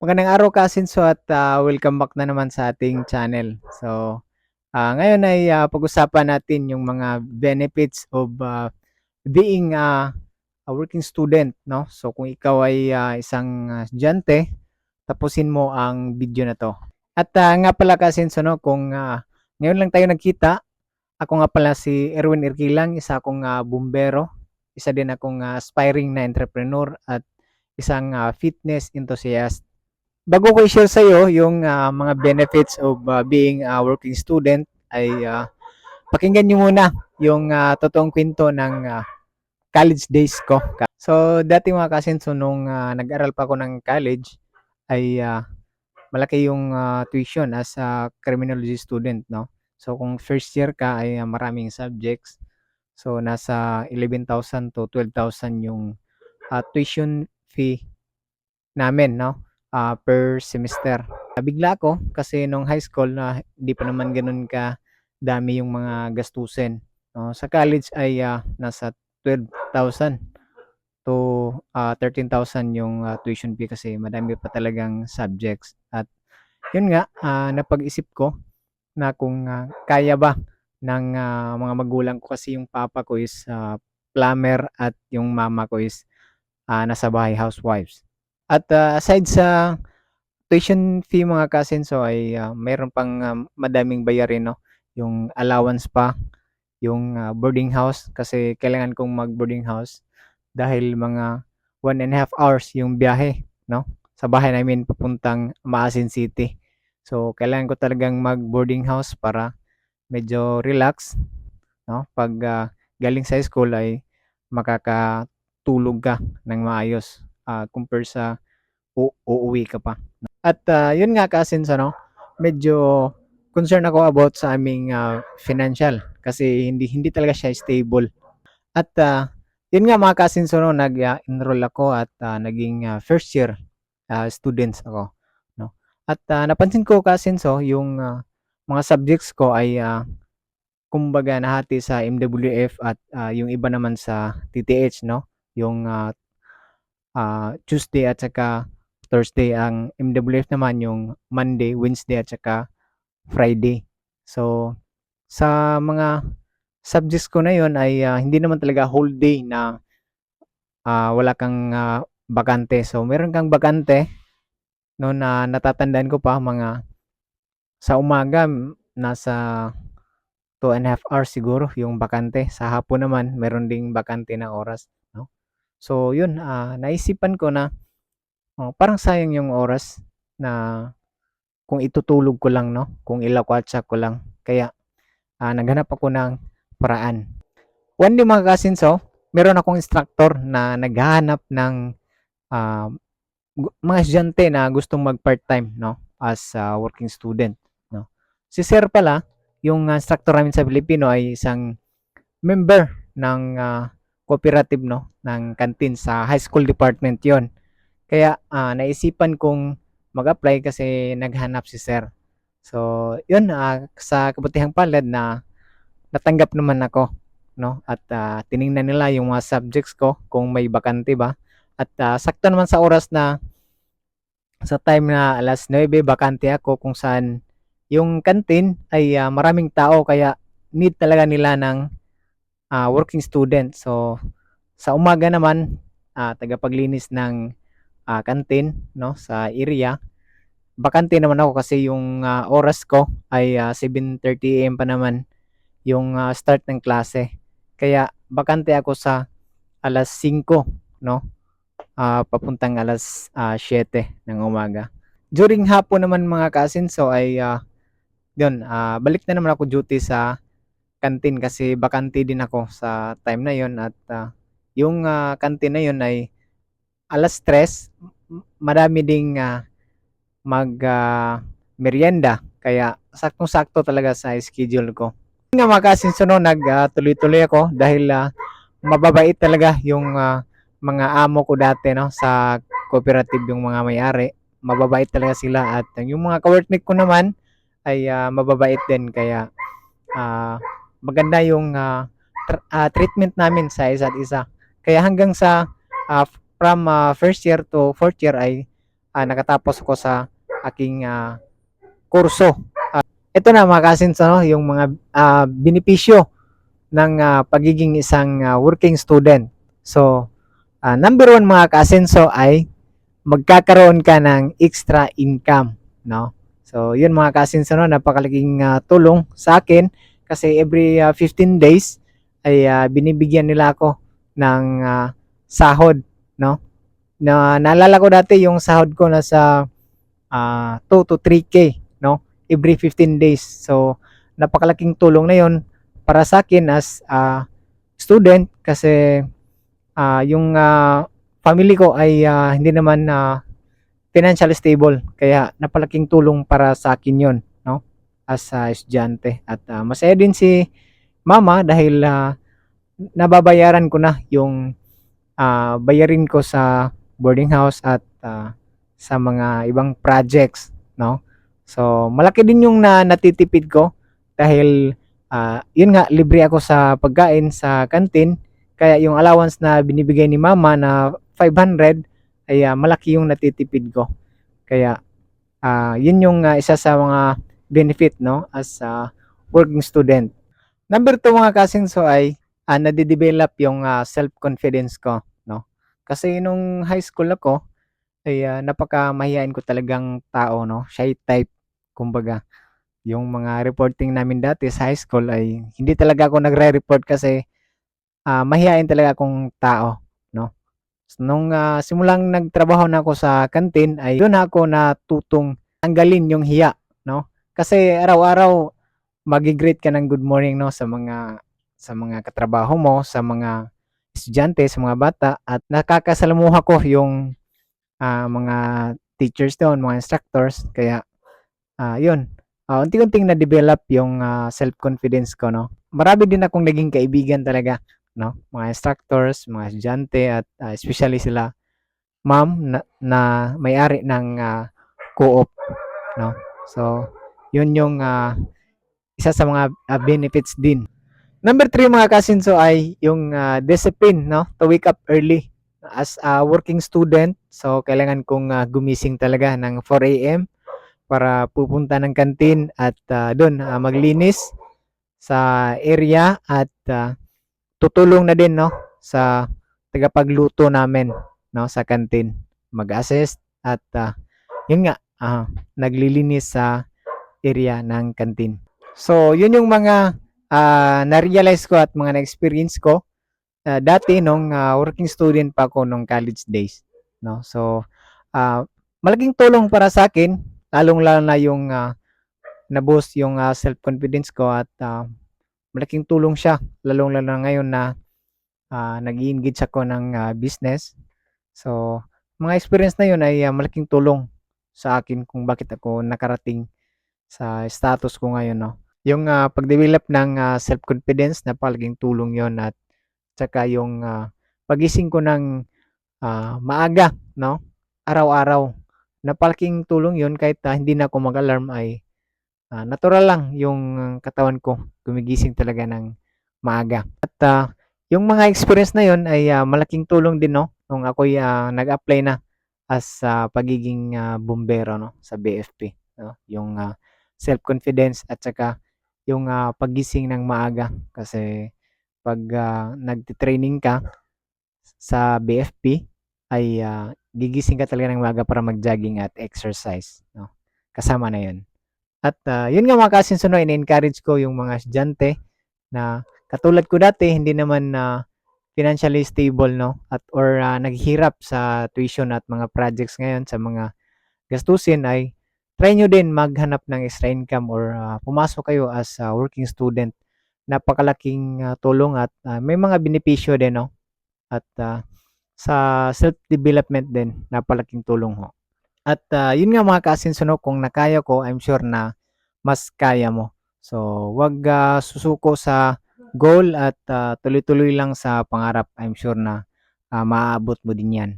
Magandang araw Kasinso at ah, welcome back na naman sa ating channel. So, ah, ngayon ay ah, pag-usapan natin yung mga benefits of ah, being ah, a working student, no? So, kung ikaw ay ah, isang estudyante, tapusin mo ang video na to. At ah, nga pala Kasinso, no, kung ah, ngayon lang tayo nagkita, ako nga pala si Erwin Irkilang, isa akong ah, bumbero, isa din akong ah, aspiring na entrepreneur at isang ah, fitness enthusiast bago ko i-share sa iyo yung ah, mga benefits of ah, being a working student ay ah, pakinggan niyo muna yung ah, totoong kwento ng ah, college days ko. So dati mga kasinso nung ah, nag-aral pa ako ng college ay ah, malaki yung ah, tuition as a criminology student, no? So kung first year ka ay ah, maraming subjects. So nasa 11,000 to 12,000 yung ah, tuition fee namin, no? Ah, per semester. Nabigla ako kasi nung high school na hindi pa naman ganun ka dami yung mga gastusin. No? Sa college ay ah, nasa 12,000 to ah, 13,000 yung ah, tuition fee kasi madami pa talagang subjects. At yun nga, ah, napag-isip ko na kung ah, kaya ba ng ah, mga magulang ko kasi yung papa ko is ah, plumber at yung mama ko is ah, nasa bahay housewives. At ah, aside sa tuition fee mga kasinso ay ah, mayroon pang ah, madaming bayarin no. Yung allowance pa, yung ah, boarding house kasi kailangan kong mag boarding house dahil mga one and a half hours yung biyahe no sa bahay namin papuntang Maasin City. So kailangan ko talagang mag boarding house para medyo relax no pag ah, galing sa school ay makakatulog ka ng maayos ah, compare sa uuwi ka pa. At ah, yun nga kasinso no, medyo concern ako about sa aming ah, financial kasi hindi hindi talaga siya stable. At ah, yun nga mga kasinso no, nag-enroll ako at ah, naging ah, first year ah, students ako. No? At ah, napansin ko kasinso yung ah, mga subjects ko ay ah, kumbaga nahati sa MWF at ah, yung iba naman sa TTH no yung ah, ah, Tuesday at saka Thursday ang MWF naman yung Monday, Wednesday at saka Friday. So sa mga subjects ko na yon ay ah, hindi naman talaga whole day na ah, wala kang ah, bakante. So meron kang bakante no na natatandaan ko pa mga sa umaga nasa 2 and a half hours siguro yung bakante. Sa hapon naman meron ding bakante na oras? So yun, ah, naisipan ko na oh, parang sayang yung oras na kung itutulog ko lang, no? Kung ilakwatsa ko lang. Kaya ah, naghanap ako ng paraan. One day mga kasinso, meron akong instructor na naghahanap ng gu- mga estudyante na gustong mag part-time, no? As a working student, no? Si Sir pala, yung instructor namin sa Pilipino ay isang member ng ah, cooperative, no? Ng canteen sa high school department yon. Kaya ah, naisipan kong mag-apply kasi naghanap si Sir. So, yun, ah, sa kabutihang palad na natanggap naman ako, no? At ah, tiningnan nila yung mga subjects ko kung may bakante ba. At ah, sakto naman sa oras na sa time na alas 9 bakante ako kung saan yung canteen ay ah, maraming tao kaya need talaga nila ng ah, working student. So sa umaga naman ah, tagapaglinis ng ah, canteen no sa area. Bakante naman ako kasi yung ah, oras ko ay ah, 7:30 AM pa naman yung ah, start ng klase. Kaya bakante ako sa alas 5 no ah, papuntang alas ah, 7 ng umaga. During hapon naman mga kasinso ay ah, yun, ah, balik na naman ako duty sa canteen kasi bakante din ako sa time na yon at ah, yung ah, canteen na yon ay alas 3 m- madami ding ah, mag ah, merienda kaya saktong-sakto talaga sa schedule ko. Nga mga kasinso no, nag ah, tuloy-tuloy ako dahil ah, mababait talaga yung ah, mga amo ko dati no sa cooperative yung mga may-ari. Mababait talaga sila at yung mga ka-workmate ko naman ay ah, mababait din kaya ah, maganda yung ah, tr- ah, treatment namin sa isa't isa. Kaya hanggang sa ah, from ah, first year to fourth year ay ah, nakatapos ako sa aking ah, kurso. Ah, ito na mga cousins, ano, yung mga ah, benepisyo ng ah, pagiging isang ah, working student. So, ah, number one mga kasenso ay magkakaroon ka ng extra income, no? So, yun mga kasenso, no, napakalaking ah, tulong sa akin kasi every ah, 15 days ay ah, binibigyan nila ako ng ah, sahod, no? Na naalala ko dati yung sahod ko nasa ah 2 to 3k, no? Every 15 days. So, napakalaking tulong na yon para sa akin as a student kasi ah, yung ah, family ko ay ah, hindi naman ah, financially stable kaya napalaking tulong para sa akin yon as a estudyante. At ah, masaya din si mama dahil ah, nababayaran ko na yung ah, bayarin ko sa boarding house at ah, sa mga ibang projects no? So malaki din yung na natitipid ko dahil ah, yun nga libre ako sa pagkain sa kantin kaya yung allowance na binibigay ni mama na 500 ay ah, malaki yung natitipid ko. Kaya ah, yun yung ah, isa sa mga benefit no as a working student. Number 2 mga kasinso ay ah, nadidevelop yung ah, self-confidence ko no. Kasi nung high school ako ay ah, napakamahiyain ko talagang tao no. Shy type kumbaga. Yung mga reporting namin dati sa high school ay hindi talaga ako nagre-report kasi ah, mahiyain talaga akong tao no. So, nung ah, simulang nagtrabaho na ako sa kantin ay doon ako natutong tanggalin yung hiya kasi araw-araw magi-greet ka ng good morning no sa mga sa mga katrabaho mo sa mga estudyante sa mga bata. At nakakasalamuha ko yung ah, mga teachers doon mga instructors. Kaya ah, yun. Ah, unti-unting na-develop yung ah, self-confidence ko no. Marami din akong naging kaibigan talaga no. Mga instructors mga estudyante at ah, especially sila ma'am na, na may-ari ng ah, co-op no. So yun yung ah, isa sa mga ah, benefits din. Number 3 mga kasinso ay yung ah, discipline no? To wake up early as a working student. So kailangan kong ah, gumising talaga ng 4 a.m. para pupunta ng kantin at ah, doon ah, maglinis sa area at ah, tutulong na din no? Sa tagapagluto namin no? Sa kantin. Mag-assist at ah, yun nga ah, naglilinis sa area ng kantin so yun yung mga ah, na-realize ko at mga na-experience ko ah, dati nung ah, working student pa ako nung college days no? So ah, malaking tulong para sa akin lalong lalo na yung ah, na-boost yung ah, self-confidence ko at ah, malaking tulong siya lalong lalo na ngayon na ah, nag-engage ako ng ah, business. So mga experience na yun ay ah, malaking tulong sa akin kung bakit ako nakarating sa status ko ngayon no? Yung ah, pag-develop ng ah, self-confidence napalaking tulong yon at saka yung ah, pagising ko ng ah, maaga no? Araw-araw napalaking tulong yon kahit ah, hindi na ako mag-alarm ay ah, natural lang yung katawan ko gumigising talaga ng maaga. At ah, yung mga experience na yon ay ah, malaking tulong din no? Nung ako'y ah, nag-apply na as ah, pagiging ah, bumbero no? Sa BFP no? Yung ah, self-confidence at saka yung ah, pagising ng maaga. Kasi pag ah, nagte-training ka sa BFP ay ah, gigising ka talaga ng maaga para mag-jogging at exercise no? Kasama na yun. At ah, yun nga mga kasinso no in-encourage ko yung mga estudyante na katulad ko dati hindi naman na financially stable no? At or ah, naghihirap sa tuition at mga projects ngayon sa mga gastusin ay try nyo din maghanap ng extra income or ah, pumasok kayo as a working student. Napakalaking ah, tulong at ah, may mga benepisyo din no at ah, sa self-development din napalaking tulong ho. At ah, yun nga mga kasinso no kung nakaya ko I'm sure na mas kaya mo. So wag ah, susuko sa goal at ah, tuloy-tuloy lang sa pangarap. I'm sure na ah, maaabot mo din yan